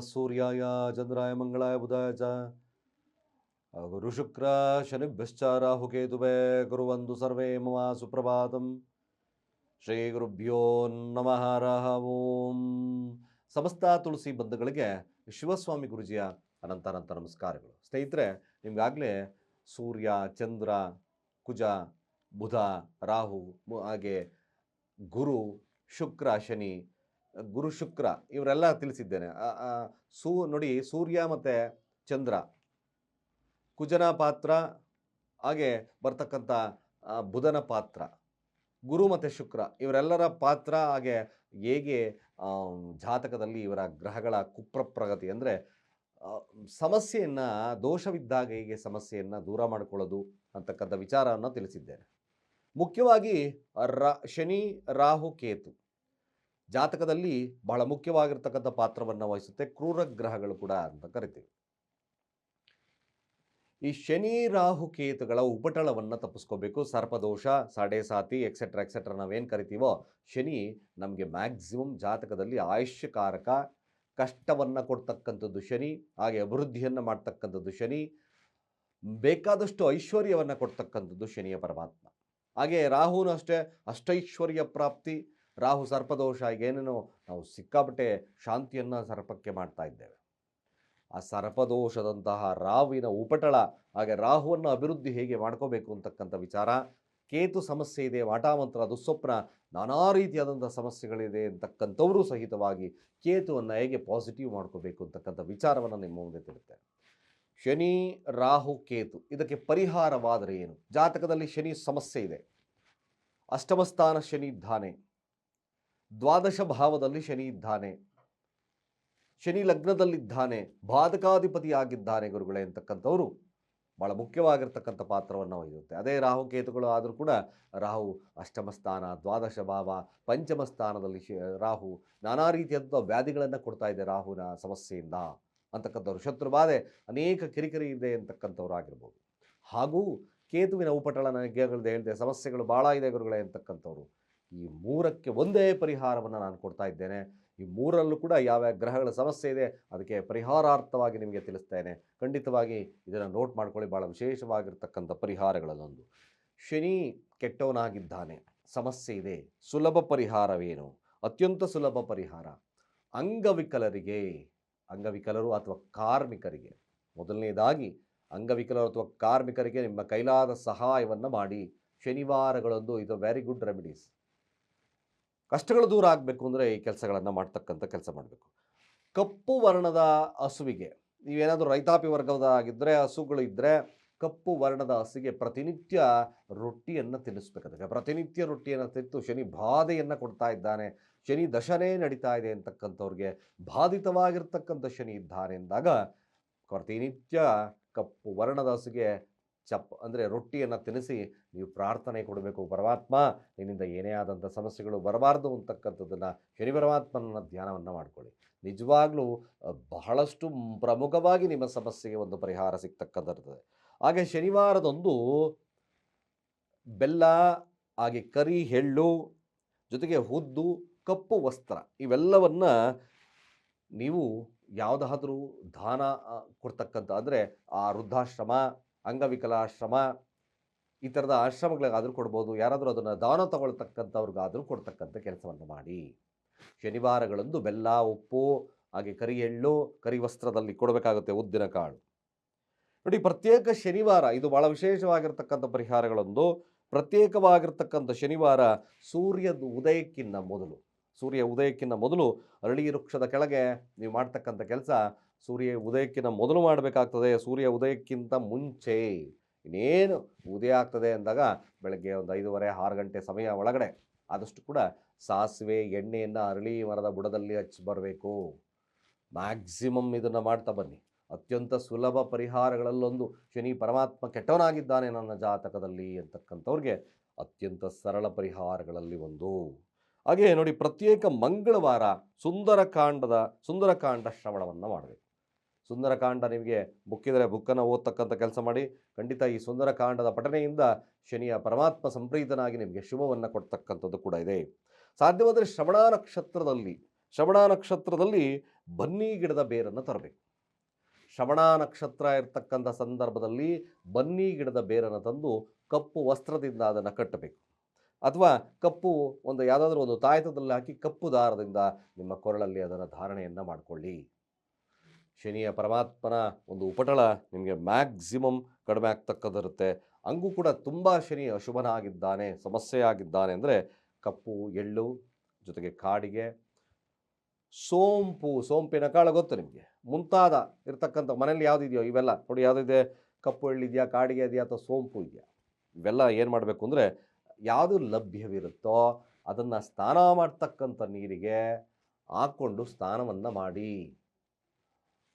ಸೂರ್ಯಾಯ ಚಂದ್ರಾಯ ಮಂಗಳಾಯ ಬುಧಾಯ ಚ. ಗುರು ಶುಕ್ರ ಶನಿಭ್ಯಶ್ಚ ರಾಹುಕೇತುವೆ ಗುರುವಂದು ಸರ್ವೇ ಮಮ ಸುಪ್ರಭಾತಂ. ಶ್ರೀ ಗುರುಭ್ಯೋ ನಮಃ ರಾಹ ಓಂ. ಸಮಸ್ತ ತುಳಸಿ ಬಂಧುಗಳಿಗೆ ಶಿವಸ್ವಾಮಿ ಗುರುಜಿಯ ಅನಂತ ಅನಂತ ನಮಸ್ಕಾರಗಳು. ಸ್ನೇಹಿತರೆ, ನಿಮಗಾಗಲೇ ಸೂರ್ಯ, ಚಂದ್ರ, ಕುಜ, ಬುಧ, ರಾಹು ಹಾಗೆ ಗುರು, ಶುಕ್ರ, ಶನಿ ಗುರು ಶುಕ್ರ ಇವರೆಲ್ಲ ತಿಳಿಸಿದ್ದೇನೆ. ಸೂ, ನೋಡಿ ಸೂರ್ಯ ಮತ್ತು ಚಂದ್ರ, ಕುಜನ ಪಾತ್ರ, ಹಾಗೆ ಬರ್ತಕ್ಕಂಥ ಬುಧನ ಪಾತ್ರ, ಗುರು ಮತ್ತು ಶುಕ್ರ ಇವರೆಲ್ಲರ ಪಾತ್ರ, ಹಾಗೆ ಹೇಗೆ ಜಾತಕದಲ್ಲಿ ಇವರ ಗ್ರಹಗಳ ಕುಪ್ರಪ್ರಗತಿ ಅಂದರೆ ಸಮಸ್ಯೆಯನ್ನು, ದೋಷವಿದ್ದಾಗ ಹೇಗೆ ಸಮಸ್ಯೆಯನ್ನು ದೂರ ಮಾಡಿಕೊಳ್ಳೋದು ಅಂತಕ್ಕಂಥ ವಿಚಾರವನ್ನು ತಿಳಿಸಿದ್ದೇನೆ. ಮುಖ್ಯವಾಗಿ ರ, ಶನಿ, ರಾಹು, ಕೇತು. ಜಾತಕದಲ್ಲಿ ಬಹಳ ಮುಖ್ಯವಾಗಿರ್ತಕ್ಕಂಥ ಪಾತ್ರವನ್ನು ವಹಿಸುತ್ತೆ ಕ್ರೂರ ಗ್ರಹಗಳು ಕೂಡ ಅಂತ ಕರಿತೀವಿ. ಈ ಶನಿ, ರಾಹು ಕೇತುಗಳ ಉಪಟಳವನ್ನು ತಪ್ಪಿಸ್ಕೋಬೇಕು. ಸರ್ಪದೋಷ ಸಾಡೆ ಸಾತಿ ಎಕ್ಸೆಟ್ರಾ ಎಕ್ಸೆಟ್ರಾ ನಾವೇನು ಕರಿತೀವೋ ಶನಿ ನಮಗೆ ಮ್ಯಾಕ್ಸಿಮಮ್ ಜಾತಕದಲ್ಲಿ ಆಯುಷ್ಯಕಾರಕ, ಕಷ್ಟವನ್ನು ಕೊಡ್ತಕ್ಕಂಥದ್ದು ಶನಿ, ಹಾಗೆ ಅಭಿವೃದ್ಧಿಯನ್ನು ಮಾಡ್ತಕ್ಕಂಥದ್ದು ಶನಿ, ಬೇಕಾದಷ್ಟು ಐಶ್ವರ್ಯವನ್ನು ಕೊಡ್ತಕ್ಕಂಥದ್ದು ಶನಿಯ ಪರಮಾತ್ಮ. ಹಾಗೆ ರಾಹುನು ಅಷ್ಟೇ ಅಷ್ಟೈಶ್ವರ್ಯ ಪ್ರಾಪ್ತಿ ರಾಹು ಸರ್ಪದೋಷ ಏನೇನೋ ನಾವು ಸಿಕ್ಕಾಪಟ್ಟೆ ಶಾಂತಿಯನ್ನು ಸರ್ಪಕ್ಕೆ ಮಾಡ್ತಾ ಇದ್ದೇವೆ. ಆ ಸರ್ಪದೋಷದಂತಹ ರಾಹುವಿನ ಉಪಟಳ, ಹಾಗೆ ರಾಹುವನ್ನು ಅಭಿವೃದ್ಧಿ ಹೇಗೆ ಮಾಡ್ಕೋಬೇಕು ಅಂತಕ್ಕಂಥ ವಿಚಾರ, ಕೇತು ಸಮಸ್ಯೆ ಇದೆ, ವಾಟಾಮಂತ್ರ, ದುಸ್ವಪ್ನ, ನಾನಾ ರೀತಿಯಾದಂಥ ಸಮಸ್ಯೆಗಳಿದೆ ಅಂತಕ್ಕಂಥವರು ಸಹಿತವಾಗಿ ಕೇತುವನ್ನು ಹೇಗೆ ಪಾಸಿಟಿವ್ ಮಾಡ್ಕೋಬೇಕು ಅಂತಕ್ಕಂಥ ವಿಚಾರವನ್ನು ನಿಮ್ಮ ಮುಂದೆ ತಿಳುತ್ತೆ ಶನಿ, ರಾಹು, ಕೇತು, ಇದಕ್ಕೆ ಪರಿಹಾರವಾದರೆ ಏನು? ಜಾತಕದಲ್ಲಿ ಶನಿ ಸಮಸ್ಯೆ ಇದೆ. ಅಷ್ಟಮಸ್ಥಾನ ಶನಿ ಇದ್ದಾನೆ ದ್ವಾದಶ ಭಾವದಲ್ಲಿ ಶನಿ ಇದ್ದಾನೆ. ಶನಿ ಲಗ್ನದಲ್ಲಿದ್ದಾನೆ, ಬಾಧಕಾಧಿಪತಿಯಾಗಿದ್ದಾನೆ ಗುರುಗಳೇ ಅಂತಕ್ಕಂಥವರು. ಭಾಳ ಮುಖ್ಯವಾಗಿರ್ತಕ್ಕಂಥ ಪಾತ್ರವನ್ನು ವಹಿಸುತ್ತೆ. ಅದೇ ರಾಹು ಕೇತುಗಳು ಆದರೂ ಕೂಡ ರಾಹು ಅಷ್ಟಮ ಸ್ಥಾನ, ದ್ವಾದಶ ಭಾವ, ಪಂಚಮ ಸ್ಥಾನದಲ್ಲಿ ರಾಹು ನಾನಾ ರೀತಿಯಾದಂಥ ವ್ಯಾಧಿಗಳನ್ನು ಕೊಡ್ತಾ ಇದೆ ರಾಹುನ ಸಮಸ್ಯೆಯಿಂದ ಅಂತಕ್ಕಂಥವ್ರು. ಶತ್ರು ಬಾಧೆ ಅನೇಕ ಕಿರಿಕಿರಿ ಇದೆ ಅಂತಕ್ಕಂಥವ್ರು ಆಗಿರ್ಬೋದು. ಹಾಗೂ ಕೇತುವಿನ ಉಪಟಳನ ಹೇಳಿದೆ ಸಮಸ್ಯೆಗಳು ಭಾಳ ಇದೆ ಗುರುಗಳೇ ಅಂತಕ್ಕಂಥವ್ರು. ಈ ಮೂರಕ್ಕೆ ಒಂದೇ ಪರಿಹಾರವನ್ನು ನಾನು ಕೊಡ್ತಾ ಇದ್ದೇನೆ. ಈ ಮೂರಲ್ಲೂ ಕೂಡ ಯಾವ್ಯಾವ ಗ್ರಹಗಳ ಸಮಸ್ಯೆ ಇದೆ, ಅದಕ್ಕೆ ಪರಿಹಾರಾರ್ಥವಾಗಿ ನಿಮಗೆ ತಿಳಿಸ್ತೇನೆ. ಖಂಡಿತವಾಗಿ ಇದನ್ನು ನೋಟ್ ಮಾಡ್ಕೊಳ್ಳಿ ಭಾಳ ವಿಶೇಷವಾಗಿರ್ತಕ್ಕಂಥ ಪರಿಹಾರಗಳಲ್ಲೊಂದು. ಶನಿ ಕೆಟ್ಟವನಾಗಿದ್ದಾನೆ, ಸಮಸ್ಯೆ ಇದೆ. ಸುಲಭ ಪರಿಹಾರವೇನು? ಅತ್ಯಂತ ಸುಲಭ ಪರಿಹಾರ, ಅಂಗವಿಕಲರಿಗೆ, ಅಂಗವಿಕಲರು ಅಥವಾ ಕಾರ್ಮಿಕರಿಗೆ. ಮೊದಲನೇದಾಗಿ, ಅಂಗವಿಕಲರು ಅಥವಾ ಕಾರ್ಮಿಕರಿಗೆ ನಿಮ್ಮ ಕೈಲಾದ ಸಹಾಯವನ್ನು ಮಾಡಿ. ಶನಿವಾರಗಳೊಂದು ಇದು ವೆರಿ ಗುಡ್ ರೆಮಿಡೀಸ್ ಕಷ್ಟಗಳು ದೂರ ಆಗಬೇಕು ಅಂದರೆ ಈ ಕೆಲಸಗಳನ್ನು ಮಾಡ್ತಕ್ಕಂಥ ಕೆಲಸ ಮಾಡಬೇಕು. ಕಪ್ಪು ವರ್ಣದ ಹಸುವಿಗೆ, ನೀವೇನಾದರೂ ರೈತಾಪಿ ವರ್ಗದಾಗಿದ್ದರೆ ಹಸುಗಳು ಇದ್ದರೆ ಕಪ್ಪು ವರ್ಣದ ಹಸುಗೆ ಪ್ರತಿನಿತ್ಯ ರೊಟ್ಟಿಯನ್ನು ತಿನ್ನಿಸ್ಬೇಕಾಗುತ್ತೆ ಪ್ರತಿನಿತ್ಯ ರೊಟ್ಟಿಯನ್ನು ತಿಂತು ಶನಿ ಬಾಧೆಯನ್ನು ಕೊಡ್ತಾ ಇದ್ದಾನೆ, ಶನಿ ದಶನೇ ನಡೀತಾ ಇದೆ ಅಂತಕ್ಕಂಥವ್ರಿಗೆ ಬಾಧಿತವಾಗಿರ್ತಕ್ಕಂಥ ಶನಿ ಇದ್ದಾನೆ ಎಂದಾಗ ಪ್ರತಿನಿತ್ಯ ಕಪ್ಪು ವರ್ಣದ ಹಸುಗೆ ಚಪ್ ಅಂದರೆ ರೊಟ್ಟಿಯನ್ನು ತಿನ್ನಿಸಿ ನೀವು ಪ್ರಾರ್ಥನೆ ಕೊಡಬೇಕು. ಪರಮಾತ್ಮ, ನಿನ್ನಿಂದ ಏನೇ ಆದಂಥ ಸಮಸ್ಯೆಗಳು ಬರಬಾರ್ದು ಅಂತಕ್ಕಂಥದ್ದನ್ನು ಶನಿ ಪರಮಾತ್ಮನ ಧ್ಯಾನವನ್ನು ಮಾಡಿಕೊಳ್ಳಿ. ನಿಜವಾಗ್ಲೂ ಬಹಳಷ್ಟು ಪ್ರಮುಖವಾಗಿ ನಿಮ್ಮ ಸಮಸ್ಯೆಗೆ ಒಂದು ಪರಿಹಾರ ಸಿಗ್ತಕ್ಕಂಥದ್ದು ಹಾಗೆ ಶನಿವಾರದೊಂದು ಬೆಲ್ಲ, ಹಾಗೆ ಕರಿ ಎಳ್ಳು, ಜೊತೆಗೆ ಹುದ್ದು ಕಪ್ಪು ವಸ್ತ್ರ ಇವೆಲ್ಲವನ್ನು ನೀವು ಯಾವುದಾದ್ರೂ ದಾನ ಕೊಡ್ತಕ್ಕಂಥ ಅಂದರೆ ಆ ವೃದ್ಧಾಶ್ರಮ ಅಂಗವಿಕಲಾಶ್ರಮ, ಈ ಥರದ ಆಶ್ರಮಗಳಿಗಾದರೂ ಕೊಡ್ಬೋದು. ಯಾರಾದರೂ ಅದನ್ನು ದಾನ ತಗೊಳ್ತಕ್ಕಂಥವ್ರಿಗಾದರೂ ಕೊಡ್ತಕ್ಕಂಥ ಕೆಲಸವನ್ನು ಮಾಡಿ. ಶನಿವಾರಗಳಂದು ಬೆಲ್ಲ, ಉಪ್ಪು, ಹಾಗೆ ಕರಿ ಎಳ್ಳು, ಕರಿ ವಸ್ತ್ರದಲ್ಲಿ ಕೊಡಬೇಕಾಗುತ್ತೆ ಉದ್ದಿನ ಕಾಳು. ನೋಡಿ, ಪ್ರತ್ಯೇಕ ಶನಿವಾರ, ಇದು ಭಾಳ ವಿಶೇಷವಾಗಿರ್ತಕ್ಕಂಥ ಪರಿಹಾರಗಳೊಂದು, ಪ್ರತ್ಯೇಕವಾಗಿರ್ತಕ್ಕಂಥ ಶನಿವಾರ ಸೂರ್ಯದ ಉದಯಕ್ಕಿಂತ ಮೊದಲು. ಸೂರ್ಯ ಉದಯಕ್ಕಿಂತ ಮೊದಲು ಅರಳಿ ವೃಕ್ಷದ ಕೆಳಗೆ ನೀವು ಮಾಡ್ತಕ್ಕಂಥ ಕೆಲಸ ಸೂರ್ಯ ಉದಯಕ್ಕಿಂತ ಮೊದಲು ಮಾಡಬೇಕಾಗ್ತದೆ. ಸೂರ್ಯ ಉದಯಕ್ಕಿಂತ ಮುಂಚೆ ಇನ್ನೇನು ಉದಯ ಆಗ್ತದೆ ಅಂದಾಗ ಬೆಳಗ್ಗೆ ಒಂದು ಐದೂವರೆ, ಆರು ಗಂಟೆ ಸಮಯ ಒಳಗಡೆ ಆದಷ್ಟು ಕೂಡ ಸಾಸಿವೆ, ಎಣ್ಣೆಯನ್ನು ಅರಳಿ ಮರದ ಬುಡದಲ್ಲಿ ಹಚ್ಚಿ ಬರಬೇಕು. ಮ್ಯಾಕ್ಸಿಮಮ್ ಇದನ್ನು ಮಾಡ್ತಾ ಬನ್ನಿ. ಅತ್ಯಂತ ಸುಲಭ ಪರಿಹಾರಗಳಲ್ಲೊಂದು ಶನಿ ಪರಮಾತ್ಮ ಕೆಟ್ಟವನಾಗಿದ್ದಾನೆ ನನ್ನ ಜಾತಕದಲ್ಲಿ ಅಂತಕ್ಕಂಥವ್ರಿಗೆ ಅತ್ಯಂತ ಸರಳ ಪರಿಹಾರಗಳಲ್ಲಿ ಒಂದು. ಹಾಗೆ ನೋಡಿ ಪ್ರತ್ಯೇಕ ಮಂಗಳವಾರ ಸುಂದರಕಾಂಡದ ಸುಂದರಕಾಂಡ ಶ್ರವಣವನ್ನು ಮಾಡಬೇಕು. ಸುಂದರಕಾಂಡ ನಿಮಗೆ ಬುಕ್ಕಿದರೆ ಬುಕ್ಕನ್ನು ಓದ್ತಕ್ಕಂಥ ಕೆಲಸ ಮಾಡಿ, ಖಂಡಿತ ಈ ಸುಂದರಕಾಂಡದ ಪಠನೆಯಿಂದ ಶನಿಯ ಪರಮಾತ್ಮ ಸಂಪ್ರೀತನಾಗಿ ನಿಮಗೆ ಶುಭವನ್ನು ಕೊಡ್ತಕ್ಕಂಥದ್ದು ಕೂಡ ಇದೆ. ಸಾಧ್ಯವಾದರೆ ಶ್ರವಣ ನಕ್ಷತ್ರದಲ್ಲಿ ಶ್ರವಣ ನಕ್ಷತ್ರದಲ್ಲಿ ಬನ್ನಿ ಗಿಡದ ಬೇರನ್ನು ತರಬೇಕು. ಶ್ರವಣ ನಕ್ಷತ್ರ ಇರ್ತಕ್ಕಂಥ ಸಂದರ್ಭದಲ್ಲಿ ಬನ್ನಿ ಗಿಡದ ಬೇರನ್ನು ತಂದು ಕಪ್ಪು ವಸ್ತ್ರದಿಂದ ಅದನ್ನು ಕಟ್ಟಬೇಕು. ಅಥವಾ ಕಪ್ಪು ಒಂದು ಯಾವುದಾದ್ರೂ ಒಂದು ತಾಯತದಲ್ಲಿ ಹಾಕಿ ಕಪ್ಪು ದಾರದಿಂದ ನಿಮ್ಮ ಕೊರಳಲ್ಲಿ ಅದನ್ನು ಧಾರಣೆಯನ್ನು ಮಾಡಿಕೊಳ್ಳಿ. ಶನಿಯ ಪರಮಾತ್ಮನ ಒಂದು ಉಪಟಳ ನಿಮಗೆ ಮ್ಯಾಕ್ಸಿಮಮ್ ಕಡಿಮೆ ಆಗ್ತಕ್ಕದಿರುತ್ತೆ ಹಂಗೂ ಕೂಡ ತುಂಬ ಶನಿ ಅಶುಭನಾಗಿದ್ದಾನೆ, ಸಮಸ್ಯೆಯಾಗಿದ್ದಾನೆ ಅಂದರೆ ಕಪ್ಪು, ಎಳ್ಳು, ಜೊತೆಗೆ ಕಾಡಿಗೆ, ಸೋಂಪು, ಸೋಂಪಿನ ಕಾಳು ಗೊತ್ತು ನಿಮಗೆ? ಮುಂತಾದ ಇರ್ತಕ್ಕಂಥ ಮನೇಲಿ ಯಾವುದಿದೆಯೋ ಇವೆಲ್ಲ. ನೋಡಿ ಯಾವುದಿದೆ? ಕಪ್ಪು ಎಳ್ಳಿದೆಯಾ ಕಾಡಿಗೆ ಇದೆಯಾ ಅಥವಾ ಸೋಂಪು ಇದೆಯಾ? ಇವೆಲ್ಲ ಏನು ಮಾಡಬೇಕು ಅಂದರೆ ಯಾವುದು ಲಭ್ಯವಿರುತ್ತೋ ಅದನ್ನು ಸ್ನಾನ ಮಾಡ್ತಕ್ಕಂಥ ನೀರಿಗೆ ಹಾಕ್ಕೊಂಡು ಸ್ನಾನವನ್ನು ಮಾಡಿ.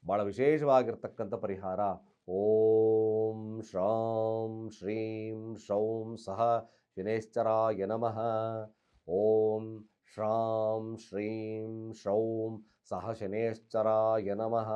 ಭಾಳ ವಿಶೇಷವಾಗಿರ್ತಕ್ಕಂಥ ಪರಿಹಾರ. ಓಂ ಶ್ರಾಂ ಶ್ರೀಂ ಶ್ರೌಂ ಸಹ ಶನೇಶ್ಚರಾಯ ನಮಃ. ಓಂ ಶ್ರಾಂ ಶ್ರೀಂ ಶ್ರೌಂ ಸಹ ಶನೇಶ್ಚರಾಯ ನಮಃ.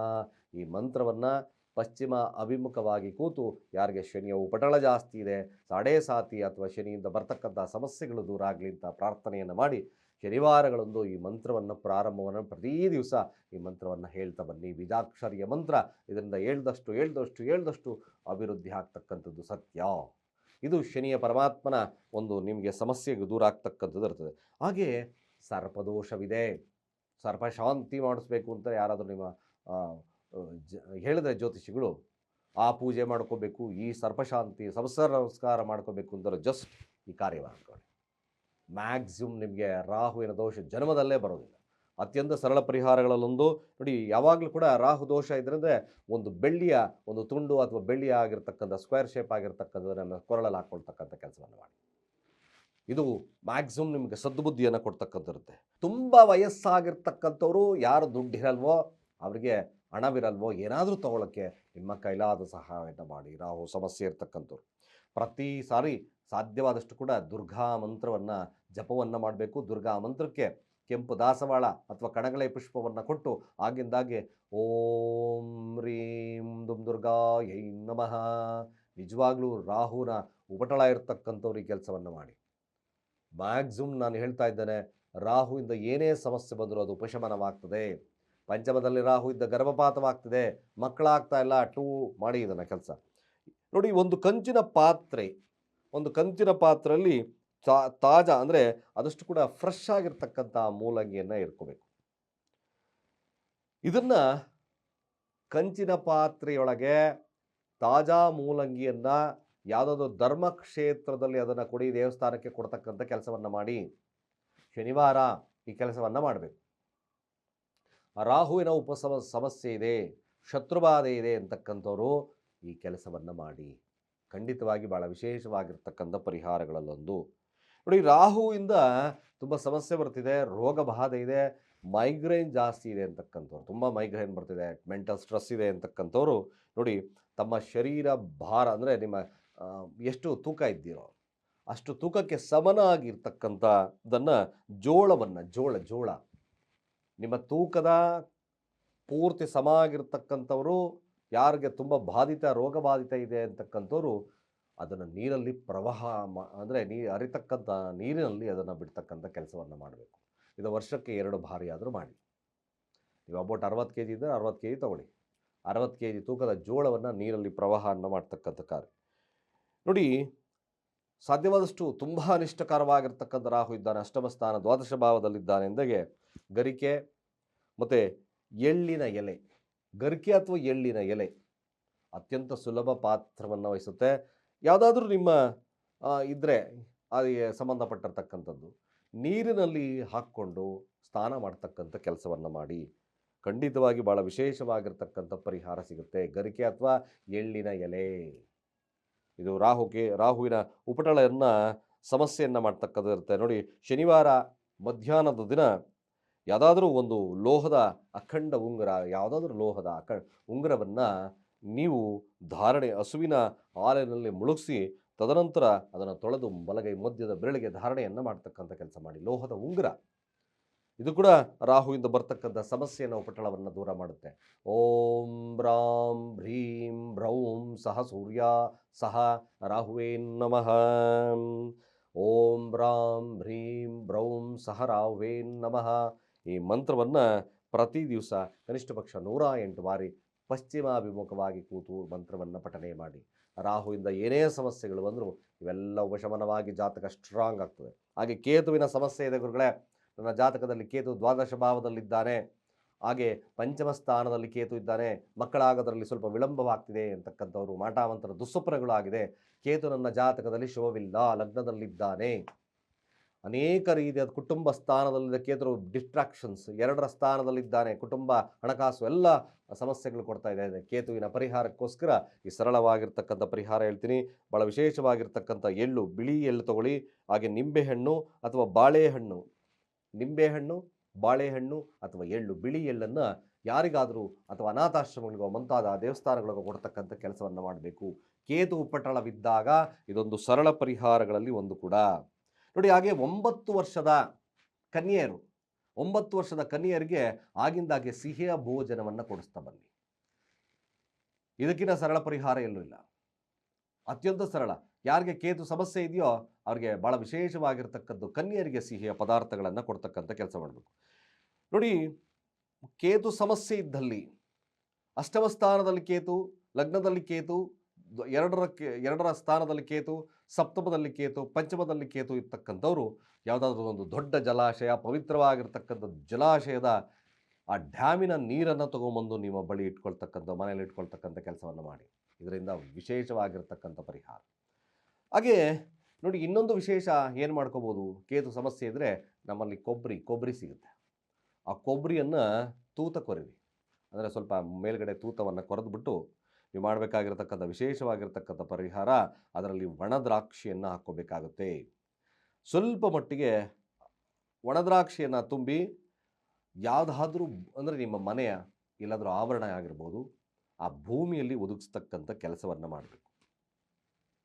ಈ ಮಂತ್ರವನ್ನು ಪಶ್ಚಿಮ ಅಭಿಮುಖವಾಗಿ ಕೂತು ಯಾರಿಗೆ ಶನಿಯ ಉಪಟಳ ಜಾಸ್ತಿ ಇದೆ, ಸಾಡೇ ಸಾತಿ ಅಥವಾ ಶನಿಯಿಂದ ಬರ್ತಕ್ಕಂಥ ಸಮಸ್ಯೆಗಳು ದೂರ ಆಗಲಿ ಅಂತ ಪ್ರಾರ್ಥನೆಯನ್ನು ಮಾಡಿ ಶನಿವಾರಗಳಂದು ಈ ಮಂತ್ರವನ್ನು ಪ್ರಾರಂಭವನ್ನು ಪ್ರತಿ ದಿವಸ ಈ ಮಂತ್ರವನ್ನು ಹೇಳ್ತಾ ಬನ್ನಿ. ಬೀಜಾಕ್ಷರಿಯ ಮಂತ್ರ. ಇದರಿಂದ ಹೇಳ್ದಷ್ಟು ಹೇಳ್ದಷ್ಟು ಹೇಳ್ದಷ್ಟು ಅಭಿವೃದ್ಧಿ ಆಗ್ತಕ್ಕಂಥದ್ದು ಸತ್ಯ. ಇದು ಶನಿಯ ಪರಮಾತ್ಮನ ಒಂದು ನಿಮಗೆ ಸಮಸ್ಯೆಗೆ ದೂರ ಆಗ್ತಕ್ಕಂಥದ್ದು ಇರ್ತದೆ. ಹಾಗೆ ಸರ್ಪದೋಷವಿದೆ. ಸರ್ಪಶಾಂತಿ ಮಾಡಿಸ್ಬೇಕು ಅಂತ ಯಾರಾದರೂ ನಿಮ್ಮ ಜ, ಹೇಳಿದ್ರೆ ಜ್ಯೋತಿಷಿಗಳು, ಆ ಪೂಜೆ ಮಾಡ್ಕೋಬೇಕು, ಈ ಸರ್ಪಶಾಂತಿ ಸಂಸಾರ ನಮಸ್ಕಾರ ಮಾಡ್ಕೋಬೇಕು ಅಂದರೆ ಜಸ್ಟ್ ಈ ಕಾರ್ಯ ಮಾಡ್ಕೊಳ್ಳಿ. ಮ್ಯಾಕ್ಸಿಮಮ್ ನಿಮಗೆ ರಾಹುವಿನ ದೋಷ ಜನ್ಮದಲ್ಲೇ ಬರೋದಿಲ್ಲ. ಅತ್ಯಂತ ಸರಳ ಪರಿಹಾರಗಳಲ್ಲೊಂದು, ನೋಡಿ ಯಾವಾಗಲೂ ಕೂಡ ರಾಹು ದೋಷ ಇದ್ರಂದ್ರೆ ಒಂದು ಬೆಳ್ಳಿಯ, ಒಂದು ತುಂಡು ಅಥವಾ ಬೆಳ್ಳಿಯ ಆಗಿರ್ತಕ್ಕಂಥ, ಸ್ಕ್ವೇರ್ ಶೇಪ್ ಆಗಿರ್ತಕ್ಕಂಥದ್ದನ್ನು ಕೊರಳಲ್ಲಿ ಹಾಕ್ಕೊಳ್ತಕ್ಕಂಥ ಕೆಲಸವನ್ನು ಮಾಡಿ. ಇದು ಮ್ಯಾಕ್ಸಿಮಮ್ ನಿಮಗೆ ಸದ್ಬುದ್ಧಿಯನ್ನು ಕೊಡ್ತಕ್ಕಂಥರುತ್ತೆ ತುಂಬ ವಯಸ್ಸಾಗಿರ್ತಕ್ಕಂಥವ್ರು ಯಾರು ದುಡ್ಡಿರಲ್ವೋ, ಅವರಿಗೆ ಹಣವಿರಲ್ವೋ, ಏನಾದರೂ ತಗೊಳ್ಳೋಕ್ಕೆ ನಿಮ್ಮ ಕೈಲಾದ ಸಹಾಯವನ್ನು ಮಾಡಿ. ರಾಹು ಸಮಸ್ಯೆ ಇರ್ತಕ್ಕಂಥವ್ರು. ಪ್ರತಿ ಸಾರಿ ಸಾಧ್ಯವಾದಷ್ಟು ಕೂಡ ದುರ್ಗಾ ಮಂತ್ರವನ್ನು ಜಪವನ್ನು ಮಾಡಬೇಕು. ದುರ್ಗಾ ಮಂತ್ರಕ್ಕೆ ಕೆಂಪು ದಾಸವಾಳ ಅಥವಾ ಕಣಗಳೆ ಪುಷ್ಪವನ್ನು ಕೊಟ್ಟು ಆಗಿಂದಾಗೆ ಓಂ ರೀಂ ದುಮ್ ದುರ್ಗಾ ಯೈ ನಮಃ. ನಿಜವಾಗ್ಲೂ ರಾಹುನ ಉಪಟಳ ಇರತಕ್ಕಂಥವ್ರು ಈ ಕೆಲಸವನ್ನು ಮಾಡಿ. ಮ್ಯಾಕ್ಸಿಮಮ್ ನಾನು ಹೇಳ್ತಾ ಇದ್ದೇನೆ, ರಾಹುವಿಂದ ಏನೇ ಸಮಸ್ಯೆ ಬಂದರೂ ಅದು ಉಪಶಮನವಾಗ್ತದೆ. ಪಂಚಮದಲ್ಲಿ ರಾಹು ಇದ್ದ ಗರ್ಭಪಾತವಾಗ್ತದೆ. ಮಕ್ಕಳಾಗ್ತಾ ಇಲ್ಲ ಟೂ ಮಾಡಿ ಇದನ್ನು ಕೆಲಸ. ನೋಡಿ, ಒಂದು ಕಂಚಿನ ಪಾತ್ರೆ ಒಂದು ಕಂಚಿನ ಪಾತ್ರೆಯಲ್ಲಿ ತಾಜಾ ಅಂದರೆ ಅದಷ್ಟು ಕೂಡ ಫ್ರೆಶ್ ಆಗಿರ್ತಕ್ಕಂಥ ಮೂಲಂಗಿಯನ್ನು ಇರ್ಕೋಬೇಕು ಇದನ್ನ ಕಂಚಿನ ಪಾತ್ರೆಯೊಳಗೆ ತಾಜಾ ಮೂಲಂಗಿಯನ್ನು ಯಾವುದಾದ್ರು ಧರ್ಮಕ್ಷೇತ್ರದಲ್ಲಿ ಅದನ್ನು ಕೊಡಿ, ದೇವಸ್ಥಾನಕ್ಕೆ ಕೊಡ್ತಕ್ಕಂಥ ಕೆಲಸವನ್ನು ಮಾಡಿ, ಶನಿವಾರ ಈ ಕೆಲಸವನ್ನು ಮಾಡಬೇಕು. ರಾಹುವಿನ ಉಪಸಮ, ಸಮಸ್ಯೆ ಇದೆ, ಶತ್ರುಬಾಧೆ ಇದೆ ಅಂತಕ್ಕಂಥವರು ಈ ಕೆಲಸವನ್ನು ಮಾಡಿ. ಖಂಡಿತವಾಗಿ ಭಾಳ ವಿಶೇಷವಾಗಿರ್ತಕ್ಕಂಥ ಪರಿಹಾರಗಳಲ್ಲೊಂದು. ನೋಡಿ, ರಾಹುವಿಂದ ತುಂಬ ಸಮಸ್ಯೆ ಬರ್ತಿದೆ, ರೋಗ ಬಾಧೆ ಇದೆ, ಮೈಗ್ರೇನ್ ಜಾಸ್ತಿ ಇದೆ ಅಂತಕ್ಕಂಥವ್ರು, ತುಂಬ ಮೈಗ್ರೇನ್ ಬರ್ತಿದೆ, ಮೆಂಟಲ್ ಸ್ಟ್ರೆಸ್ ಇದೆ ಅಂತಕ್ಕಂಥವ್ರು, ನೋಡಿ, ತಮ್ಮ ಶರೀರ ಭಾರ ಅಂದರೆ ನಿಮ್ಮ ಎಷ್ಟು ತೂಕ ಇದ್ದೀರೋ, ಅಷ್ಟು ತೂಕಕ್ಕೆ ಸಮನಾಗಿರ್ತಕ್ಕಂಥದ್ದನ್ನು ಜೋಳವನ್ನು, ಜೋಳ ಜೋಳ, ನಿಮ್ಮ ತೂಕದ ಪೂರ್ತಿ ಸಮ ಆಗಿರ್ತಕ್ಕಂಥವರು ಯಾರಿಗೆ ತುಂಬ ಬಾಧಿತ ರೋಗ ಬಾಧಿತ ಇದೆ ಅಂತಕ್ಕಂಥವ್ರು ಅದನ್ನು ನೀರಲ್ಲಿ ಪ್ರವಾಹ ಮಾ, ಅಂದರೆ ನೀ ಅರಿತಕ್ಕಂಥ ನೀರಿನಲ್ಲಿ ಅದನ್ನು ಬಿಡ್ತಕ್ಕಂಥ ಕೆಲಸವನ್ನು ಮಾಡಬೇಕು. ಇದು ವರ್ಷಕ್ಕೆ ಎರಡು ಬಾರಿ ಆದರೂ ಮಾಡಿ. ನೀವು ಅಬೌಟ್ ಅರವತ್ತು ಕೆ ಜಿ ಇದ್ದರೆ ಅರವತ್ತು ಕೆ ಜಿ ತೊಗೊಳ್ಳಿ. ಅರವತ್ತು ಕೆ ಜಿ ತೂಕದ ಜೋಳವನ್ನು ನೀರಲ್ಲಿ ಪ್ರವಾಹವನ್ನು ಮಾಡ್ತಕ್ಕಂಥ ಕಾರ್ಯ. ನೋಡಿ, ಸಾಧ್ಯವಾದಷ್ಟು ತುಂಬ ಅನಿಷ್ಟಕರವಾಗಿರ್ತಕ್ಕಂಥ ರಾಹು ಇದ್ದಾನೆ, ಅಷ್ಟಮ ಸ್ಥಾನ ದ್ವಾದಶ ಭಾವದಲ್ಲಿದ್ದಾನೆ ಎಂದಾಗೆ, ಗರಿಕೆ ಮತ್ತು ಎಳ್ಳಿನ ಎಲೆ. ಗರಿಕೆ ಅಥವಾ ಎಳ್ಳಿನ ಎಲೆ ಅತ್ಯಂತ ಸುಲಭ ಪಾತ್ರವನ್ನು ವಹಿಸುತ್ತೆ. ಯಾವುದಾದ್ರೂ ನಿಮ್ಮ ಇದ್ದರೆ ಅದಕ್ಕೆ ಸಂಬಂಧಪಟ್ಟಿರ್ತಕ್ಕಂಥದ್ದು, ನೀರಿನಲ್ಲಿ ಹಾಕ್ಕೊಂಡು ಸ್ನಾನ ಮಾಡ್ತಕ್ಕಂಥ ಕೆಲಸವನ್ನು ಮಾಡಿ. ಖಂಡಿತವಾಗಿ ಭಾಳ ವಿಶೇಷವಾಗಿರ್ತಕ್ಕಂಥ ಪರಿಹಾರ ಸಿಗುತ್ತೆ. ಗರಿಕೆ ಅಥವಾ ಎಳ್ಳಿನ ಎಲೆ. ಇದು ರಾಹುಗೆ ರಾಹುವಿನ ಉಪಟಳವನ್ನು ಸಮಸ್ಯೆಯನ್ನು ಮಾಡ್ತಕ್ಕಂಥದ್ದು ಇರುತ್ತೆ. ನೋಡಿ, ಶನಿವಾರ ಮಧ್ಯಾಹ್ನದ ದಿನ ಯಾವುದಾದ್ರೂ ಒಂದು ಲೋಹದ ಅಖಂಡ ಉಂಗುರ, ಯಾವುದಾದ್ರೂ ಲೋಹದ ಅಖ ಉಂಗುರವನ್ನು ನೀವು ಧಾರಣೆ ಹಸುವಿನ ಹಾಲಿನಲ್ಲಿ ಮುಳುಗಿಸಿ, ತದನಂತರ ಅದನ್ನು ತೊಳೆದು ಬಲಗೈ ಮಧ್ಯದ ಬೆರಳಿಗೆ ಧಾರಣೆಯನ್ನು ಮಾಡ್ತಕ್ಕಂಥ ಕೆಲಸ ಮಾಡಿ. ಲೋಹದ ಉಂಗುರ. ಇದು ಕೂಡ ರಾಹುವಿಂದ ಬರ್ತಕ್ಕಂಥ ಸಮಸ್ಯೆಯನ್ನು ಉಪಟಳವನ್ನು ದೂರ ಮಾಡುತ್ತೆ. ಓಂ ಬ್ರಾಂ ಭ್ರೀಂ ಭ್ರೌಂ ಸಹ ಸೂರ್ಯ ಸಹ ರಾಹುವೇ ನಮಃ. ಓಂ ಬ್ರಾಂ ಭ್ರೀಂ ಭ್ರೌಂ ಸಹ ರಾಹುವೇ ನಮಃ. ಈ ಮಂತ್ರವನ್ನು ಪ್ರತಿ ದಿವಸ ಕನಿಷ್ಠ ಪಕ್ಷ ನೂರ ಎಂಟು ಬಾರಿ ಪಶ್ಚಿಮಾಭಿಮುಖವಾಗಿ ಕೂತು ಮಂತ್ರವನ್ನು ಪಠನೆ ಮಾಡಿ. ರಾಹುವಿಂದ ಏನೇ ಸಮಸ್ಯೆಗಳು ಬಂದರೂ ಇವೆಲ್ಲ ಉಪಶಮನವಾಗಿ ಜಾತಕ ಸ್ಟ್ರಾಂಗ್ ಆಗ್ತದೆ. ಹಾಗೆ ಕೇತುವಿನ ಸಮಸ್ಯೆ ಇದೆ ಗುರುಗಳೇ, ನನ್ನ ಜಾತಕದಲ್ಲಿ ಕೇತು ದ್ವಾದಶ ಭಾವದಲ್ಲಿದ್ದಾನೆ. ಹಾಗೆ ಪಂಚಮ ಸ್ಥಾನದಲ್ಲಿ ಕೇತು ಇದ್ದಾನೆ. ಮಕ್ಕಳಾಗೋದರಲ್ಲಿ ಸ್ವಲ್ಪ ವಿಳಂಬವಾಗ್ತಿದೆ ಅಂತಕ್ಕಂಥವ್ರು ಮಾಟಾವಂತರ ದುಸ್ವಪ್ನಗಳು ಆಗಿದೆ ಕೇತು ನನ್ನ ಜಾತಕದಲ್ಲಿ ಶುಭವಿಲ್ಲ ಲಗ್ನದಲ್ಲಿದ್ದಾನೆ. ಅನೇಕ ರೀತಿಯಾದ ಕುಟುಂಬ ಸ್ಥಾನದಲ್ಲಿದ್ದ ಕೇತರು ಡಿಸ್ಟ್ರಾಕ್ಷನ್ಸ್ ಎರಡರ ಸ್ಥಾನದಲ್ಲಿದ್ದಾನೆ. ಕುಟುಂಬ ಹಣಕಾಸು ಎಲ್ಲ ಸಮಸ್ಯೆಗಳು ಕೊಡ್ತಾ ಇದೆ. ಕೇತುವಿನ ಪರಿಹಾರಕ್ಕೋಸ್ಕರ ಈ ಸರಳವಾಗಿರ್ತಕ್ಕಂಥ ಪರಿಹಾರ ಹೇಳ್ತೀನಿ. ಭಾಳ ವಿಶೇಷವಾಗಿರ್ತಕ್ಕಂಥ ಎಳ್ಳು, ಬಿಳಿ ಎಳ್ಳು ತಗೊಳ್ಳಿ. ಹಾಗೆ ನಿಂಬೆಹಣ್ಣು ಅಥವಾ ಬಾಳೆಹಣ್ಣು. ನಿಂಬೆಹಣ್ಣು, ಬಾಳೆಹಣ್ಣು ಅಥವಾ ಎಳ್ಳು, ಬಿಳಿ ಎಳ್ಳನ್ನು ಯಾರಿಗಾದರೂ ಅಥವಾ ಅನಾಥಾಶ್ರಮಗಳಿಗೋ ಮುಂತಾದ ದೇವಸ್ಥಾನಗಳಿಗೋ ಕೊಡ್ತಕ್ಕಂಥ ಕೆಲಸವನ್ನು ಮಾಡಬೇಕು. ಕೇತು ಉಪಟಳವಿದ್ದಾಗ ಇದೊಂದು ಸರಳ ಪರಿಹಾರಗಳಲ್ಲಿ ಒಂದು ಕೂಡ. ನೋಡಿ ಹಾಗೆ ಒಂಬತ್ತು ವರ್ಷದ ಕನ್ಯೆಯರು, ಒಂಬತ್ತು ವರ್ಷದ ಕನ್ಯೆಯರಿಗೆ ಆಗಿಂದಾಗೆ ಸಿಹಿಯ ಭೋಜನವನ್ನು ಕೊಡಿಸ್ತಾ ಬನ್ನಿ. ಇದಕ್ಕಿಂತ ಸರಳ ಪರಿಹಾರ ಎಲ್ಲೂ ಇಲ್ಲ. ಅತ್ಯಂತ ಸರಳ. ಯಾರಿಗೆ ಕೇತು ಸಮಸ್ಯೆ ಇದೆಯೋ ಅವ್ರಿಗೆ ಭಾಳ ವಿಶೇಷವಾಗಿರ್ತಕ್ಕದ್ದು ಕನ್ಯರಿಗೆ ಸಿಹಿಯ ಪದಾರ್ಥಗಳನ್ನು ಕೊಡ್ತಕ್ಕಂಥ ಕೆಲಸ ಮಾಡಬೇಕು. ನೋಡಿ, ಕೇತು ಸಮಸ್ಯೆ ಇದ್ದಲ್ಲಿ, ಅಷ್ಟಮ ಸ್ಥಾನದಲ್ಲಿ ಕೇತು, ಲಗ್ನದಲ್ಲಿ ಕೇತು ಎರಡರ ಎರಡರ ಸ್ಥಾನದಲ್ಲಿ ಕೇತು ಸಪ್ತಮದಲ್ಲಿ ಕೇತು, ಪಂಚಮದಲ್ಲಿ ಕೇತು ಇರ್ತಕ್ಕಂಥವ್ರು ಯಾವುದಾದ್ರೂ ಒಂದು ದೊಡ್ಡ ಜಲಾಶಯ ಪವಿತ್ರವಾಗಿರ್ತಕ್ಕಂಥ ಜಲಾಶಯದ ಆ ಡ್ಯಾಮಿನ ನೀರನ್ನು ತೊಗೊಂಬಂದು ನಿಮ್ಮ ಬಳಿ ಇಟ್ಕೊಳ್ತಕ್ಕಂಥ ಮನೇಲಿ ಇಟ್ಕೊಳ್ತಕ್ಕಂಥ ಕೆಲಸವನ್ನು ಮಾಡಿ. ಇದರಿಂದ ವಿಶೇಷವಾಗಿರ್ತಕ್ಕಂಥ ಪರಿಹಾರ. ಹಾಗೆ ನೋಡಿ, ಇನ್ನೊಂದು ವಿಶೇಷ ಏನು ಮಾಡ್ಕೋಬೋದು? ಕೇತು ಸಮಸ್ಯೆ ಇದ್ದರೆ ನಮ್ಮಲ್ಲಿ ಕೊಬ್ಬರಿ ಕೊಬ್ಬರಿ ಸಿಗುತ್ತೆ. ಆ ಕೊಬ್ಬರಿಯನ್ನು ತೂತ ಕೊರಿರಿ. ಅಂದರೆ ಸ್ವಲ್ಪ ಮೇಲ್ಗಡೆ ತೂತವನ್ನು ಕೊರೆದ್ಬಿಟ್ಟು ನೀವು ಮಾಡಬೇಕಾಗಿರ್ತಕ್ಕಂಥ, ವಿಶೇಷವಾಗಿರ್ತಕ್ಕಂಥ ಪರಿಹಾರ ಅದರಲ್ಲಿ ಒಣದ್ರಾಕ್ಷಿಯನ್ನು ಹಾಕ್ಕೋಬೇಕಾಗುತ್ತೆ. ಸ್ವಲ್ಪ ಮಟ್ಟಿಗೆ ಒಣದ್ರಾಕ್ಷಿಯನ್ನು ತುಂಬಿ ಯಾವುದಾದ್ರೂ ಅಂದರೆ ನಿಮ್ಮ ಮನೆಯ ಇಲ್ಲಾದರೂ ಆವರಣ ಆಗಿರ್ಬೋದು, ಆ ಭೂಮಿಯಲ್ಲಿ ಒದಗಿಸ್ತಕ್ಕಂಥ ಕೆಲಸವನ್ನು ಮಾಡಬೇಕು.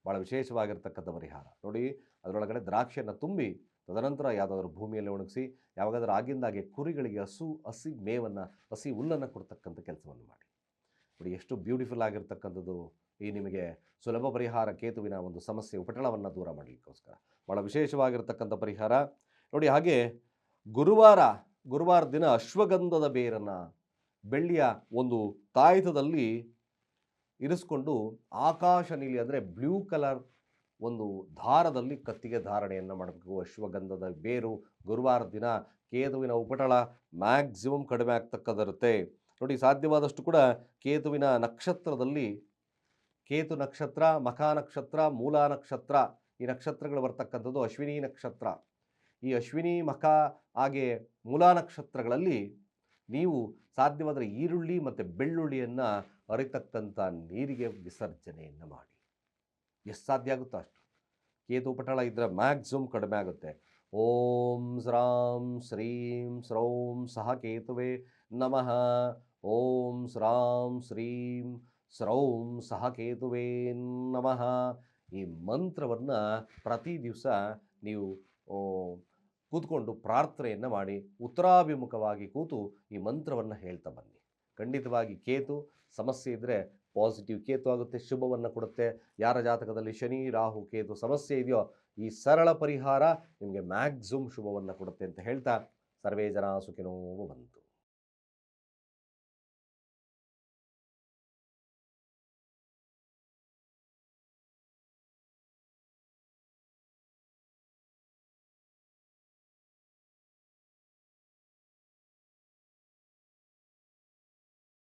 ಭಾಳ ವಿಶೇಷವಾಗಿರ್ತಕ್ಕಂಥ ಪರಿಹಾರ. ನೋಡಿ, ಅದರೊಳಗಡೆ ದ್ರಾಕ್ಷಿಯನ್ನು ತುಂಬಿ ತದನಂತರ ಯಾವುದಾದ್ರೂ ಭೂಮಿಯಲ್ಲಿ ಒಣಗಿಸಿ, ಯಾವಾಗಾದರೂ ಆಗಿಂದಾಗೆ ಕುರಿಗಳಿಗೆ ಹಸು, ಹಸಿ ಮೇವನ್ನು, ಹಸಿ ಹುಲ್ಲನ್ನು ಕೊಡ್ತಕ್ಕಂಥ ಕೆಲಸವನ್ನು ಮಾಡಿ. ನೋಡಿ, ಎಷ್ಟು ಬ್ಯೂಟಿಫುಲ್ ಆಗಿರ್ತಕ್ಕಂಥದ್ದು ಈ ನಿಮಗೆ ಸುಲಭ ಪರಿಹಾರ ಕೇತುವಿನ ಒಂದು ಸಮಸ್ಯೆ, ಉಪಟಳವನ್ನು ದೂರ ಮಾಡಲಿಕ್ಕೋಸ್ಕರ. ಭಾಳ ವಿಶೇಷವಾಗಿರ್ತಕ್ಕಂಥ ಪರಿಹಾರ. ನೋಡಿ, ಹಾಗೆ ಗುರುವಾರ ಗುರುವಾರ ದಿನ ಅಶ್ವಗಂಧದ ಬೇರನ್ನು ಬೆಳ್ಳಿಯ ಒಂದು ತಾಯಿತದಲ್ಲಿ ಇರಿಸ್ಕೊಂಡು ಆಕಾಶ ನೀಲಿ ಅಂದರೆ ಬ್ಲೂ ಕಲರ್ ಒಂದು ದಾರದಲ್ಲಿ ಕತ್ತಿಗೆ ಧಾರಣೆಯನ್ನು ಮಾಡಬೇಕು. ಅಶ್ವಗಂಧದ ಬೇರು ಗುರುವಾರ ದಿನ ಕೇತುವಿನ ಉಪಟಳ ಮ್ಯಾಕ್ಸಿಮಮ್ ಕಡಿಮೆ ಆಗ್ತಕ್ಕದಿರುತ್ತೆ ನೋಡಿ ಸಾಧ್ಯವಾದಷ್ಟು ಕೂಡ ಕೇತುವಿನ ನಕ್ಷತ್ರದಲ್ಲಿ ಕೇತು ನಕ್ಷತ್ರ, ಮಖಾ ನಕ್ಷತ್ರ, ಮೂಲ ನಕ್ಷತ್ರ ಈ ನಕ್ಷತ್ರಗಳು ಬರ್ತಕ್ಕಂಥದ್ದು ಅಶ್ವಿನಿ ನಕ್ಷತ್ರ. ಈ ಅಶ್ವಿನಿ, ಮಖ ಹಾಗೆ ಮೂಲ ನಕ್ಷತ್ರಗಳಲ್ಲಿ ನೀವು ಸಾಧ್ಯವಾದರೆ ಈರುಳ್ಳಿ ಮತ್ತು ಬೆಳ್ಳುಳ್ಳಿಯನ್ನು ಅರಿತಕ್ಕಂಥ ನೀರಿಗೆ ವಿಸರ್ಜನೆಯನ್ನು ಮಾಡಿ. ಎಷ್ಟು ಸಾಧ್ಯ ಆಗುತ್ತೋ ಅಷ್ಟು. ಕೇತು ಪಟಾಳ ಇದ್ದರೆ ಮ್ಯಾಕ್ಸಿಮಮ್ ಕಡಿಮೆ ಆಗುತ್ತೆ. ಓಂ ಸ್ರಾಂ ಶ್ರೀಂ ಸ್ರೌಂ ಸಹ ಕೇತುವೆ ನಮಃ. ಓಂ ಸ್ರಾಂ ಶ್ರೀಂ ಸ್ರೌಂ ಸಹ ಕೇತುವೇ ನಮಃ ಈ ಮಂತ್ರವನ್ನು ಪ್ರತಿ ದಿವಸ ನೀವು ಕೂತ್ಕೊಂಡು ಪ್ರಾರ್ಥನೆಯನ್ನು ಮಾಡಿ, ಉತ್ತರಾಭಿಮುಖವಾಗಿ ಕೂತು ಈ ಮಂತ್ರವನ್ನು ಹೇಳ್ತಾ ಬನ್ನಿ. ಖಂಡಿತವಾಗಿ ಕೇತು, ಸಮಸ್ಯೆ ಇದ್ದರೆ ಪಾಸಿಟಿವ್ ಕೇತು ಆಗುತ್ತೆ, ಶುಭವನ್ನು ಕೊಡುತ್ತೆ. ಯಾರ ಜಾತಕದಲ್ಲಿ ಶನಿ, ರಾಹು, ಕೇತು ಸಮಸ್ಯೆ ಇದೆಯೋ, ಈ ಸರಳ ಪರಿಹಾರ ನಿಮಗೆ ಮ್ಯಾಕ್ಸಿಮಮ್ ಶುಭವನ್ನು ಕೊಡುತ್ತೆ ಅಂತ ಹೇಳ್ತಾ, ಸರ್ವೇ ಜನ ಸುಖಿನೋವು ಬಂತು